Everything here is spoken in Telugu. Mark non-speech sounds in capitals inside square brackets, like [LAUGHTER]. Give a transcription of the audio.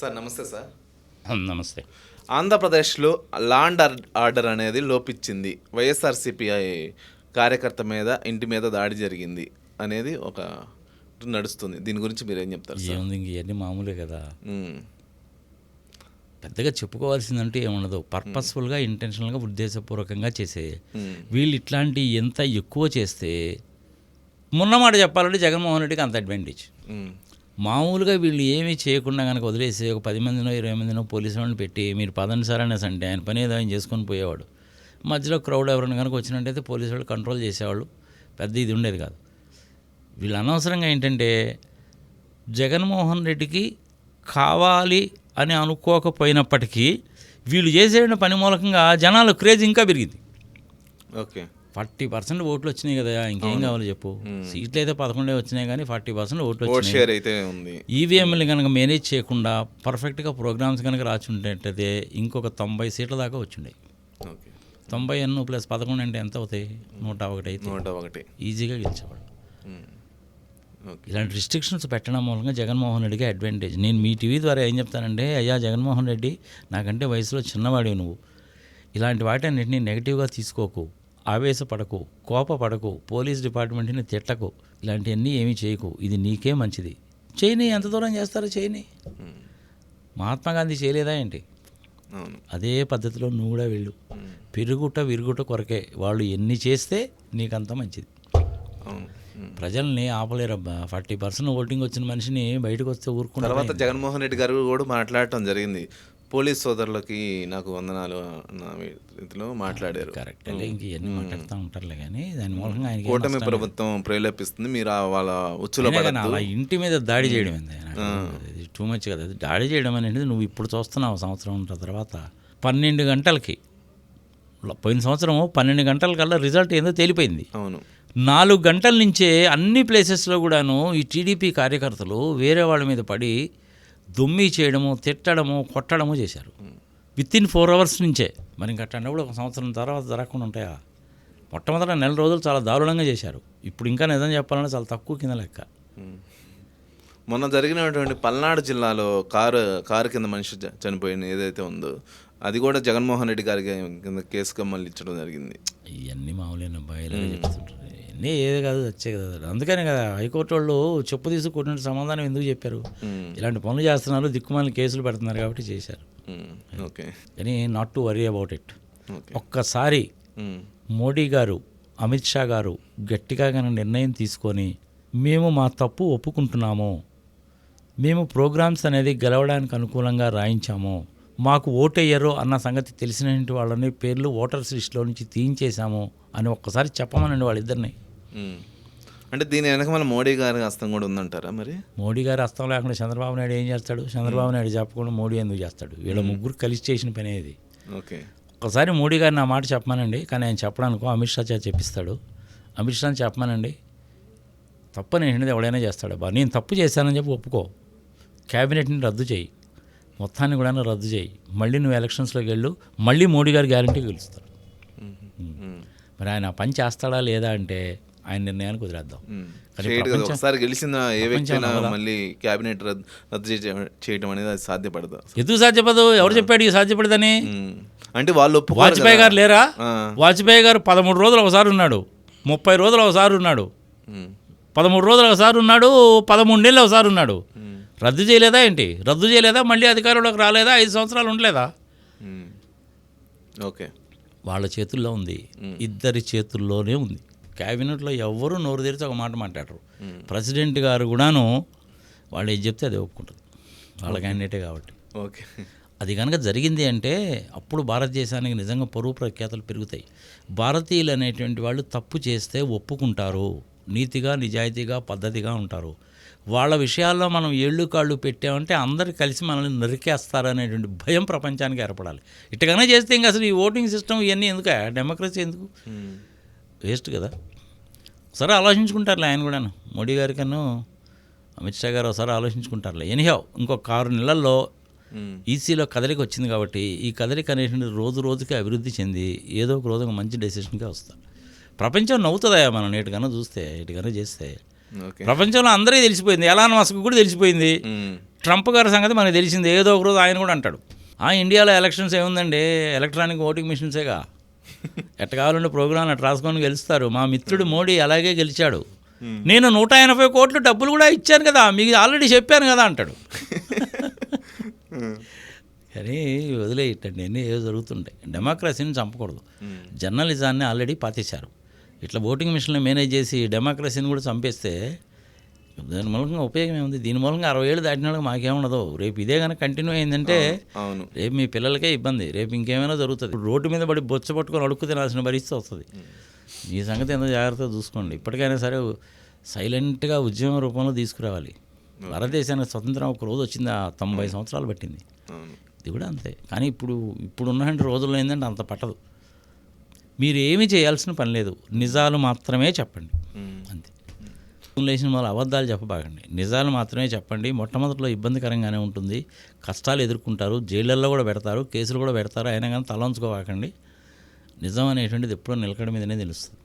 సార్ నమస్తే సార్. నమస్తే. ఆంధ్రప్రదేశ్లో లాండ్ ఆర్- ఆర్డర్ అనేది లోపించింది వైఎస్ఆర్సీపీ కార్యకర్త మీద ఇంటి మీద దాడి జరిగింది అనేది ఒక నడుస్తుంది. దీని గురించి మీరు ఏం చెప్తారు ఏముంది ఇవన్నీ మామూలే కదా. పెద్దగా చెప్పుకోవాల్సిందంటే ఏముండదు. పర్పస్ఫుల్గా ఇంటెన్షనల్గా ఉద్దేశపూర్వకంగా చేసే. వీళ్ళు ఇట్లాంటి ఎంత ఎక్కువ చేస్తే మొన్న మాట చెప్పాలంటే జగన్మోహన్ రెడ్డికి అంత అడ్వాంటేజ్. మామూలుగా వీళ్ళు ఏమీ చేయకుండా కనుక వదిలేసి ఒక పది మందినో ఇరవై మందినో పోలీసు వాళ్ళని పెట్టి మీరు పదండి సార్ అనేసి అంటే ఆయన పని ఏదో ఆయన చేసుకొని పోయేవాడు. మధ్యలో క్రౌడ్ ఎవరైనా కనుక వచ్చినట్టయితే పోలీసు వాళ్ళు కంట్రోల్ చేసేవాళ్ళు. పెద్ద ఇది ఉండేది కాదు. వీళ్ళు అనవసరంగా ఏంటంటే జగన్మోహన్ రెడ్డికి కావాలి అని అనుకోకపోయినప్పటికీ వీళ్ళు చేసే పని మూలకంగా జనాలు క్రేజ్ ఇంకా పెరిగింది. ఓకే. ఫార్టీ పర్సెంట్ ఓట్లు వచ్చినాయి కదా ఇంకేం కావాలి చెప్పు? సీట్లు అయితే పదకొండే వచ్చినాయి కానీ ఫార్టీ పర్సెంట్ ఓట్లు ఓట్ వచ్చినాయి అయితే ఉంది. ఈవీఎంని కనుక మేనేజ్ చేయకుండా పర్ఫెక్ట్గా ప్రోగ్రామ్స్ కనుక రాచుంటేటైతే ఇంకొక తొంభై సీట్ల దాకా వచ్చిండే తొంభై ఎన్నో ప్లస్ పదకొండు అంటే ఎంత అవుతాయి? నూట ఒకటి అయితే. నూట ఒకటి. ఈజీగా గెలిచేవాడు ఇలాంటి రిస్ట్రిక్షన్స్ పెట్టడం మూలంగా జగన్మోహన్ రెడ్డికి అడ్వాంటేజ్. నేను మీ టీవీ ద్వారా ఏం చెప్తానంటే అయ్యా జగన్మోహన్ రెడ్డి నాకంటే వయసులో చిన్నవాడివి నువ్వు. ఇలాంటి వాటన్నిటిని నెగిటివ్గా తీసుకోకు. ఆవేశపడకు కోపపడకు పోలీస్ డిపార్ట్మెంట్ని తిట్టకు ఇలాంటివన్నీ ఏమీ చేయకు. ఇది నీకే మంచిది. చేయని ఎంత దూరం చేస్తారో చేయని. మహాత్మా గాంధీ చేయలేదా ఏంటి? అదే పద్ధతిలో నువ్వు కూడా వెళ్ళు. పెరుగుట విరుగుట కొరకే వాళ్ళు ఎన్ని చేస్తే నీకంత మంచిది. ప్రజల్ని ఆపలేరబ్బా ఫార్టీ పర్సెంట్ ఓటింగ్ వచ్చిన మనిషిని బయటకు వస్తే ఊరుకుంటారు. తర్వాత జగన్మోహన్ రెడ్డి గారు కూడా మాట్లాడటం జరిగింది. పోలీస్ సోదరులకి నాకు వందనాలు అన్న రీతిలో మాట్లాడారు. కరెక్ట్ ఇంక ఇవన్నీ మాట్లాడుతూ ఉంటారులే కానీ దాని మూలంగా ఆయనకి ఏం కూటమి. ప్రభుత్వం ప్రేరేపిస్తుంది మీరు వాళ్ళ ఉచ్చులో అలా ఇంటి మీద దాడి చేయడం ఏంది? ఇది టూ మచ్ కదా. అది దాడి చేయడం అనేది నువ్వు ఇప్పుడు చూస్తున్నావు సంవత్సరం ఉన్న తర్వాత పన్నెండు గంటలకి. పోయిన సంవత్సరం పన్నెండు గంటల కల్లా రిజల్ట్ ఏందో తేలిపోయింది. అవును. నాలుగు గంటల నుంచే అన్ని ప్లేసెస్లో కూడాను ఈ టీడీపీ కార్యకర్తలు వేరే వాళ్ళ మీద పడి దుమ్మి చేయడము తిట్టడము కొట్టడము చేశారు. విత్ ఇన్ ఫోర్ అవర్స్ నుంచే. మరి ఇంకా అన్నప్పుడు ఒక సంవత్సరం తర్వాత జరగకుండా ఉంటాయా? మొట్టమొదట నెల రోజులు చాలా దారుణంగా చేశారు. ఇప్పుడు ఇంకా నిజం చెప్పాలంటే చాలా తక్కువ కింద లెక్క. మొన్న జరిగినటువంటి పల్నాడు జిల్లాలో కారు కారు కింద మనిషి చనిపోయిన ఏదైతే ఉందో అది కూడా జగన్మోహన్ రెడ్డి గారికి కింద కేసుగా మళ్ళీ ఇచ్చడం జరిగింది ఇవన్నీ మామూలైన అబ్బాయిలు చెప్తుంటారు ఇవన్నీ ఏది కాదు వచ్చే కదా అందుకనే కదా హైకోర్టు వాళ్ళు చెప్పు తీసుకుంటున్న సమాధానం ఎందుకు చెప్పారు. ఇలాంటి పనులు చేస్తున్నారు దిక్కుమాలిన కేసులు పెడుతున్నారు కాబట్టి చేశారు. ఓకే కానీ not to worry about it ఒక్కసారి. మోడీ గారు అమిత్ షా గారు గట్టిగా కనుక నిర్ణయం తీసుకొని మేము మా తప్పు ఒప్పుకుంటున్నాము మేము ప్రోగ్రామ్స్ అనేది గెలవడానికి అనుకూలంగా రాయించాము మాకు ఓటేయ్యరు అన్న సంగతి తెలిసిన వాళ్ళని పేర్లు ఓటర్స్ లిస్టులో నుంచి తీయించేశాము అని ఒక్కసారి చెప్పమనండి వాళ్ళిద్దరిని. అంటే దీని వెనక మన మోడీ గారి హస్తం కూడా ఉందంటారా మరి? మోడీ గారు అస్తం లేకుండా చంద్రబాబు నాయుడు ఏం చేస్తాడు? చంద్రబాబు నాయుడు చెప్పకుండా మోడీ ఎందుకు చేస్తాడు? వీళ్ళ ముగ్గురు కలిసి చేసిన పని ఇది. ఓకే. ఒకసారి మోడీ గారు నా మాట చెప్పమానండి కానీ ఆయన చెప్పడానికో అమిత్ షా చేత చెప్పిస్తాడు. అమిత్ షాని చెప్పమానండి. తప్పని ఏంటిది ఎవడైనా చేస్తాడు బా నేను తప్పు చేశానని చెప్పి ఒప్పుకో. క్యాబినెట్ని రద్దు చేయి. మొత్తాన్ని కూడా రద్దు చేయి. మళ్ళీ నువ్వు ఎలక్షన్స్లోకి వెళ్ళు. మళ్ళీ మోడీ గారు గ్యారంటీ గెలుస్తాడు. మరి ఆయన ఆ పని చేస్తాడా లేదా అంటే ఆయన నిర్ణయానికి వదిలేద్దాం ఉమ్. కానీ చేయడు కదా. ప్రపంచం- ఒకసారి గెలిచిన ఏ మళ్ళీ క్యాబినెట్ రద్దు రద్దు చేయ- చేయడం అనేది అది సాధ్యపడదు ఎందుకు సాధ్యపడదు ఎవరు చెప్పాడు ఇది సాధ్యపడదని. అంటే వాళ్ళు వాజ్పేయి. గారు లేరా. వాజ్పేయి గారు పదమూడు రోజులు ఒకసారి ఉన్నాడు ముప్పై రోజులు ఒకసారి ఉన్నాడు. పదమూడు రోజులు ఒకసారి ఉన్నాడు పదమూడు నెలలు ఒకసారి ఉన్నాడు. రద్దు చేయలేదా ఏంటి రద్దు చేయలేదా మళ్ళీ అధికారంలోకి రాలేదా ఐదు సంవత్సరాలు ఉండలేదా. ఓకే వాళ్ళ చేతుల్లో ఉంది ఇద్దరి చేతుల్లోనే ఉంది క్యాబినెట్లో ఎవ్వరూ నోరు తెరిచి ఒక మాట మాట్లాడరు. ప్రెసిడెంట్ గారు కూడాను వాళ్ళు ఏది చెప్తే అది ఒప్పుకుంటుంది. వాళ్ళ క్యాండిడేటే కాబట్టి. ఓకే. అది కనుక జరిగింది అంటే అప్పుడు భారతదేశానికి నిజంగా పరువు ప్రఖ్యాతలు పెరుగుతాయి. భారతీయులు అనేటువంటి వాళ్ళు తప్పు చేస్తే ఒప్పుకుంటారు. నీతిగా నిజాయితీగా పద్ధతిగా ఉంటారు. వాళ్ళ విషయాల్లో మనం ఏళ్ళు కాళ్ళు పెట్టామంటే అందరు కలిసి మనల్ని నరికేస్తారనేటువంటి భయం ప్రపంచానికి ఏర్పడాలి. ఇట్టగానే చేస్తే ఇంకా అసలు ఈ ఓటింగ్ సిస్టమ్ ఇవన్నీ ఎందుకు? డెమోక్రసీ ఎందుకు. వేస్ట్ కదా. ఒకసారి ఆలోచించుకుంటారులే ఆయన కూడాను. మోడీ గారి కన్నా అమిత్ షా గారు ఒకసారి ఆలోచించుకుంటారులే. ఎనీహౌ ఇంకొక ఆరు నెలల్లో. ఈసీలో కదలిక వచ్చింది కాబట్టి ఈ కదలిక అనేటువంటిది రోజు రోజుకి అభివృద్ధి చెంది ఏదో ఒక రోజు ఒక మంచి డెసిషన్గా వస్తాం. ప్రపంచం నవ్వుతుందా మనం నేటికన్నా చూస్తే ఇటుకన్నా చేస్తే. ప్రపంచంలో అందరికీ తెలిసిపోయింది. ఎలాన్ మస్క్ కూడా తెలిసిపోయింది. ట్రంప్ గారి సంగతి మనకు తెలిసింది. ఏదో ఒక రోజు ఆయన కూడా అంటాడు. ఆ ఇండియాలో ఎలక్షన్స్ ఏముందండి? ఎలక్ట్రానిక్ ఓటింగ్ మిషన్సేగా ఎట్ట కావాలంటే ప్రోగ్రాంలు అట్లా రాసుకొని గెలుస్తారు. మా మిత్రుడు మోడీ అలాగే గెలిచాడు. నేను నూట ఎనభై కోట్లు డబ్బులు కూడా ఇచ్చాను కదా మీకు ఆల్రెడీ చెప్పాను కదా అంటాడు. [LAUGHS] కానీ వదిలేయటండి అన్నీ ఏదో జరుగుతుంటాయి. డెమోక్రసీని చంపకూడదు. జర్నలిజాన్ని ఆల్రెడీ పాతేశారు. ఇట్లా ఓటింగ్ మిషన్లు మేనేజ్ చేసి డెమోక్రసీని కూడా చంపేస్తే దాని మూలంగా ఉపయోగం ఏముంది దీని మూలంగా అరవై ఏళ్ళు దాటినాడు మాకేముండదు రేపు ఇదే కనుక కంటిన్యూ అయిందంటే అవును రేపు మీ పిల్లలకే ఇబ్బంది. రేపు ఇంకేమైనా జరుగుతుంది. రోడ్డు మీద పడి బొచ్చ పట్టుకొని అడుక్కు తినాల్సిన పరిస్థితి వస్తుంది. ఈ సంగతి ఎంతో జాగ్రత్తగా చూసుకోండి. ఇప్పటికైనా సరే సైలెంట్గా ఉద్యమం రూపంలో తీసుకురావాలి. భారతదేశానికి స్వతంత్రం ఒక రోజు వచ్చింది. ఆ తొంభై సంవత్సరాలు పట్టింది. ఇది కూడా అంతే. కానీ ఇప్పుడు ఇప్పుడు ఉన్నటువంటి రోజుల్లో ఏంటంటే అంత పట్టదు. మీరు ఏమీ చేయాల్సిన పని లేదు. నిజాలు మాత్రమే చెప్పండి. అంతే. లేచిన వాళ్ళు అబద్ధాలు చెప్పబాకండి. నిజాలు మాత్రమే చెప్పండి. మొట్టమొదటిలో ఇబ్బందికరంగానే ఉంటుంది. కష్టాలు ఎదుర్కొంటారు. జైళ్ళల్లో కూడా పెడతారు. కేసులు కూడా పెడతారు. అయినా కానీ తలంచుకోవాకండి నిజం అనేటువంటిది ఎప్పుడో నిలకడ మీదనే తెలుస్తుంది.